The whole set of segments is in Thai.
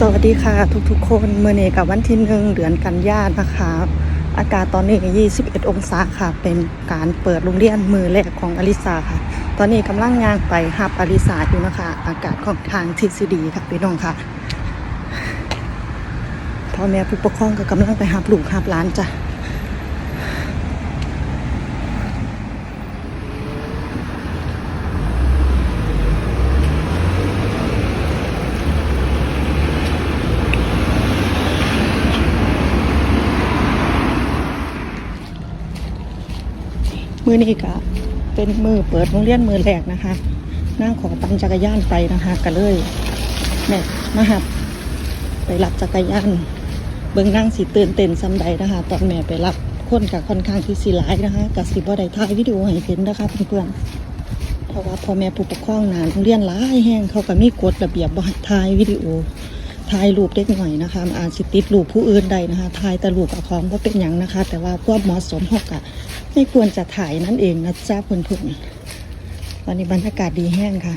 สวัสดีค่ะทุกๆ คนเมื่อนี้กับวันที่หนึ่งเดือนกันยานะคะอากาศตอนนี้ 21 องศาค่ะ เป็นการเปิดโรงเรียนมือแรกของอลิสาค่ะ ตอนนี้กำลังย่างไปฮับอลิสาอยู่นะคะ อากาศของทางทฤษฎีค่ะพี่น้องค่ะพ่อแม่ผู้ปกครองก็กำลังไปฮับลูกฮับหลานจ้ะ มือนี้ก็เป็นมือเปิดโรงเรียนมือแรกนะคะนั่งขอปั่นจักรยานไปนะคะก็เลยแม่มาหับไปรับจักรยานเบิ่งนั่งสีตื่นเต้นซ้ำใดนะคะ ตอนแม่ไปรับคนกับค่อนข้างที่สีร้ายนะคะกับสิบ่ได้ถ่ายวิดีโอให้เห็นนะคะเพื่อนๆเพราะว่าพ่อแม่ผู้ปกครองนานโรงเรียนหลายแห้งเขาก็มีกฎระเบียบบ่ให้ถ่ายวิดีโอ ถ่ายรูปเด็กหน่อยนะคะอาจสิติดรูปผู้อื่นใดนะคะถ่ายแต่รูปกับของว่าเป็นอย่างนะคะ แต่ว่าความเหมาะสมเฮากะไม่ควรจะถ่ายนั่นเองนะจ๊ะเพื่อนๆวันนี้บรรยากาศดีแห้งค่ะ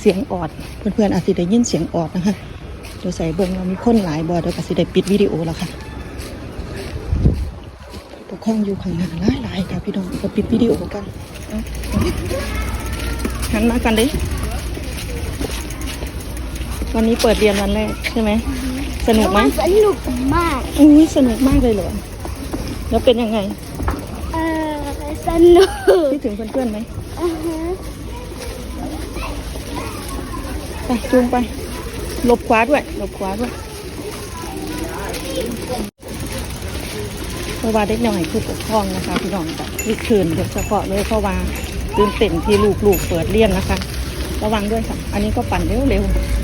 เสียงออดเพื่อนๆอาจจะได้ยินเสียงออดนะคะเดี๋ยวใส่เบิ้งเรามีคนหลายบอเดี๋ยวก็สิได้ปิดวิดีโอแล้วค่ะปกครองอยู่ข้างหน้าหลายๆค่ะพี่น้องก็ปิดวิดีโอกันหันมากันดิ วันนี้เปิดเรียนวันแรกใช่ไหม สนุกไหมมันสนุกมากอุ้ยสนุกมากเลยเหรอ แล้วเป็นยังไง เออสนุกคิดถึงเพื่อนๆไหมอือฮะไปจูงไป หลบขวาด้วย หลบขวาด้วยเพราะว่าเด็กน้อยผู้ปกครองนะคะพี่น้องแบบรีคืนโดยเฉพาะเลยเพราะว่าตื่นเต้นที่ลูกๆเปิดเรียนนะคะ ระวังด้วยค่ะ อันนี้ก็ปั่นเร็วๆ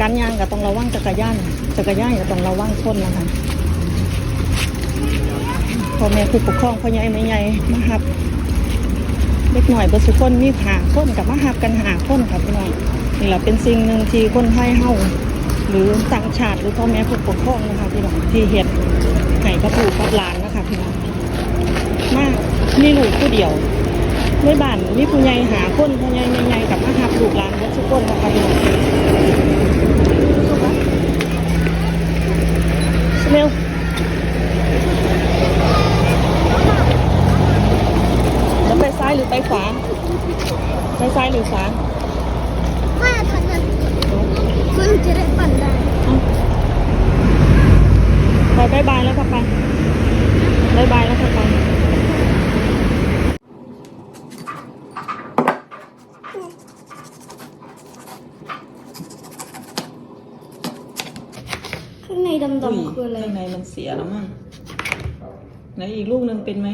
การย่างก็ต้องระวังจักรยานจักรยานก็ต้องระวังคนนะคะพ่อแม่ผู้ปกครองพ่อใหญ่แม่ใหญ่มาหับเด็กหน่อยเบดสุคนมีหาคนกับมาหับกันหาคนครับพี่น้องนี่แหละเป็นสิ่งหนึ่งที่คนไทยเฮาหรือต่างชาติหรือพ่อแม่ผู้ปกครองนะคะพี่น้องที่เห็ดให้กับลูกกับหลานนะคะพี่น้องมากมีลูกผู้เดียว ในบ้านมีผู้ใหญ่หาคนผู้ใหญ่ใหญ่ๆกับมาหับลูกหลานเบดสุคนนะคะพี่น้องเมลแล้วไปซ้ายหรือไปขวา ไปซ้ายหรือขวาว่าถนัดมันจะได้ปั่นได้ ไปบายบายแล้วค่ะไปบายบายแล้วค่ะไป ข้างในดำๆคืออะไรข้างในมันเสียแล้วมั้งไหนอีกลูกหนึ่งเป็นไหม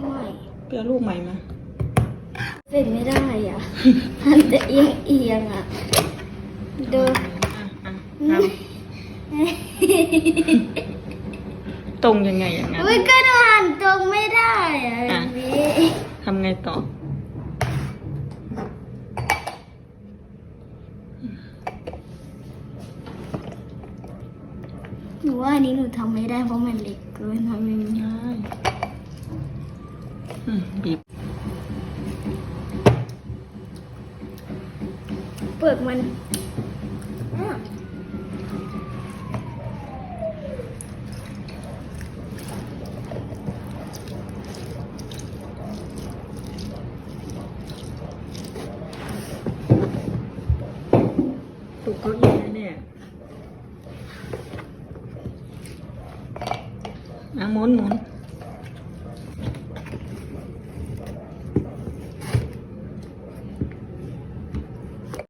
ไม่เปลี่ยนลูกใหม่มา เป็นไม่ได้อะ มันจะเอียงเอียงๆอะดูอะอะทำตรงยังไงอย่างนั้นอุ้ยก็ดูหันตรงไม่ได้อะแบบนี้ทำไงต่อ นูว่าอันนี้หนูทำไม่ได้เพราะมันเล็กเกินทำไม่ได้ได้อืมบีบ เปลือกมันอะถูกเก้าอี้แน่ๆ মন মন।